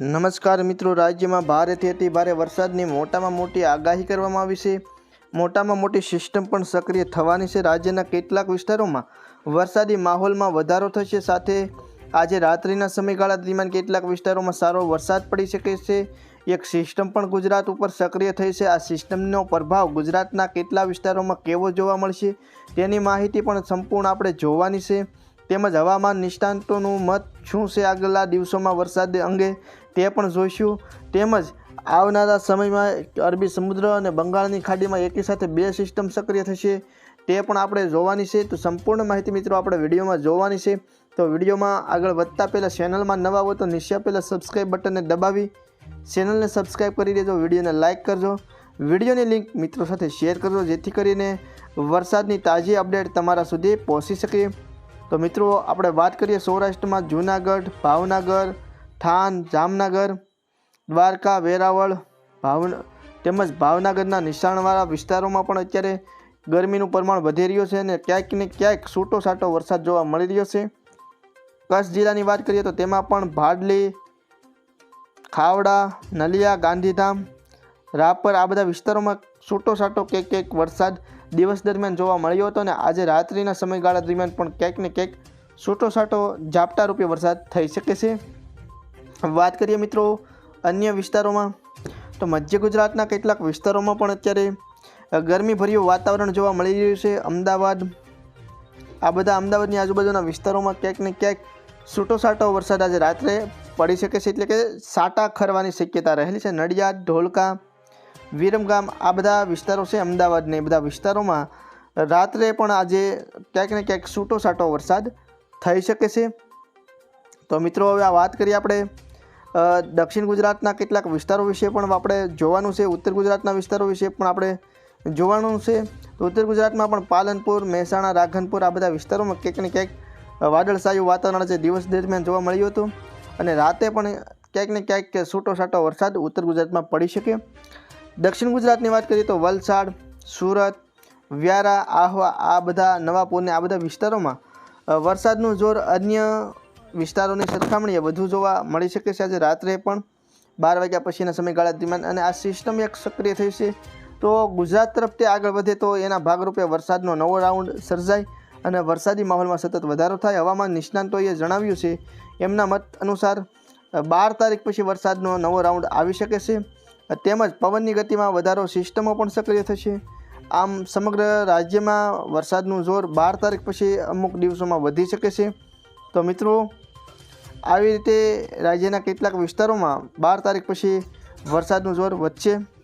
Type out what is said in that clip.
નમસ્કાર મિત્રો, રાજ્યમાં ભારેથી અતિ ભારે વરસાદની મોટામાં મોટી આગાહી કરવામાં આવી છે. મોટામાં મોટી સિસ્ટમ પણ સક્રિય થવાની છે. રાજ્યના કેટલાક વિસ્તારોમાં વરસાદી માહોલમાં વધારો થશે. સાથે આજે રાત્રિના સમયગાળા દરમિયાન કેટલાક વિસ્તારોમાં સારો વરસાદ પડી શકે છે. એક સિસ્ટમ પણ ગુજરાત ઉપર સક્રિય થઈ છે. આ સિસ્ટમનો પ્રભાવ ગુજરાતના કેટલા વિસ્તારોમાં કેવો જોવા મળશે તેની માહિતી પણ સંપૂર્ણ આપણે જોવાની છે. તેમજ હવામાન નિષ્ણાંતોનું મત શું છે આગલા દિવસોમાં વરસાદ અંગે તે પણ જોઈશું. તેમજ આવનારા સમયમાં અરબી સમુદ્ર અને બંગાળની ખાડીમાં એકી સાથે બે સિસ્ટમ સક્રિય થશે તે પણ આપણે જોવાની છે. તો સંપૂર્ણ માહિતી મિત્રો આપણે વિડીયોમાં જોવાની છે. તો વિડીયોમાં આગળ વધતા પહેલાં ચેનલમાં નવા હો તો નીચે પહેલાં સબસ્ક્રાઈબ બટનને દબાવી, ચેનલને સબસ્ક્રાઈબ કરી દેજો, વિડીયોને લાઇક કરજો. વિડીયોની લિંક મિત્રો સાથે શેર કરજો, જેથી કરીને વરસાદની તાજી અપડેટ તમારા સુધી પહોંચી શકે. તો મિત્રો, આપણે વાત કરીએ સૌરાષ્ટ્રમાં જૂનાગઢ, ભાવનગર, થાન, જામનગર, દ્વારકા, વેરાવળ ભાવ તેમજ ભાવનગરના નિશાણવાળા વિસ્તારોમાં પણ અત્યારે ગરમીનું પ્રમાણ વધી રહ્યું છે અને ક્યાંક ને ક્યાંક છૂટો સાટો વરસાદ જોવા મળી રહ્યો છે. કચ્છ જિલ્લાની વાત કરીએ તો તેમાં પણ ભાડલી, ખાવડા, નલિયા, ગાંધીધામ, રાપર આ બધા વિસ્તારોમાં છૂટો છાંટો ક્યાંક ક્યાંક વરસાદ દિવસ દરમિયાન જોવા મળ્યો હતો અને આજે રાત્રિના સમયગાળા દરમિયાન પણ ક્યાંક ને ક્યાંક છૂટો છાંટો ઝાપટા રૂપે વરસાદ થઈ શકે છે. વાત કરીએ મિત્રો અન્ય વિસ્તારોમાં, તો મધ્ય ગુજરાતના કેટલાક વિસ્તારોમાં પણ અત્યારે ગરમીભર્યું વાતાવરણ જોવા મળી રહ્યું છે. અમદાવાદ, આ બધા અમદાવાદની આજુબાજુના વિસ્તારોમાં ક્યાંક ને ક્યાંક છૂટો છાંટો વરસાદ આજે રાત્રે પડી શકે છે, એટલે કે સાટા ખરવાની શક્યતા રહેલી છે. નડિયાદ, ઢોલકા વિરમગામ, આ બધા વિસ્તારો છે અમદાવાદને. એ બધા વિસ્તારોમાં રાત્રે પણ આજે ક્યાંક ને ક્યાંક છૂટો સાટો વરસાદ થઈ શકે છે. તો મિત્રો, હવે આ વાત કરીએ આપણે દક્ષિણ ગુજરાતના કેટલાક વિસ્તારો વિશે પણ આપણે જોવાનું છે. ઉત્તર ગુજરાતના વિસ્તારો વિશે પણ આપણે જોવાનું છે. ઉત્તર ગુજરાતમાં પણ પાલનપુર, મહેસાણા, રાધનપુર આ બધા વિસ્તારોમાં ક્યાંક ને ક્યાંક વાદળછાયું વાતાવરણ છે દિવસ દરમિયાન જોવા મળ્યું હતું. અને રાતે પણ ક્યાંક ને ક્યાંક છૂટો છાંટો વરસાદ ઉત્તર ગુજરાતમાં પડી શકે. દક્ષિણ ગુજરાતની વાત કરીએ તો વલસાડ, સુરત, વ્યારા, આહવા, આ બધા નવાપુરને આ બધા વિસ્તારોમાં વરસાદનું જોર અન્ય વિસ્તારોની સરખામણીએ વધુ જોવા મળી શકે છે. આજે રાત્રે પણ બાર વાગ્યા પછીના સમયગાળા દરમિયાન અને આ સિસ્ટમ એક સક્રિય થઈ છે. તો ગુજરાત તરફ તે આગળ વધે તો એના ભાગરૂપે વરસાદનો નવો રાઉન્ડ સર્જાય અને વરસાદી માહોલમાં સતત વધારો થાય. હવામાન નિષ્ણાંતોએ જણાવ્યું છે, એમના મત અનુસાર બાર તારીખ પછી વરસાદનો નવો રાઉન્ડ આવી શકે છે. તેમજ પવનની ગતિમાં વધારો સિસ્ટમો પણ સક્રિય થશે. આમ સમગ્ર રાજ્યમાં વરસાદનું જોર બાર તારીખ પછી અમુક દિવસોમાં વધી શકે છે. તો મિત્રો, આવી રીતે રાજ્યના કેટલાક વિસ્તારોમાં બાર તારીખ પછી વરસાદનું જોર વધશે.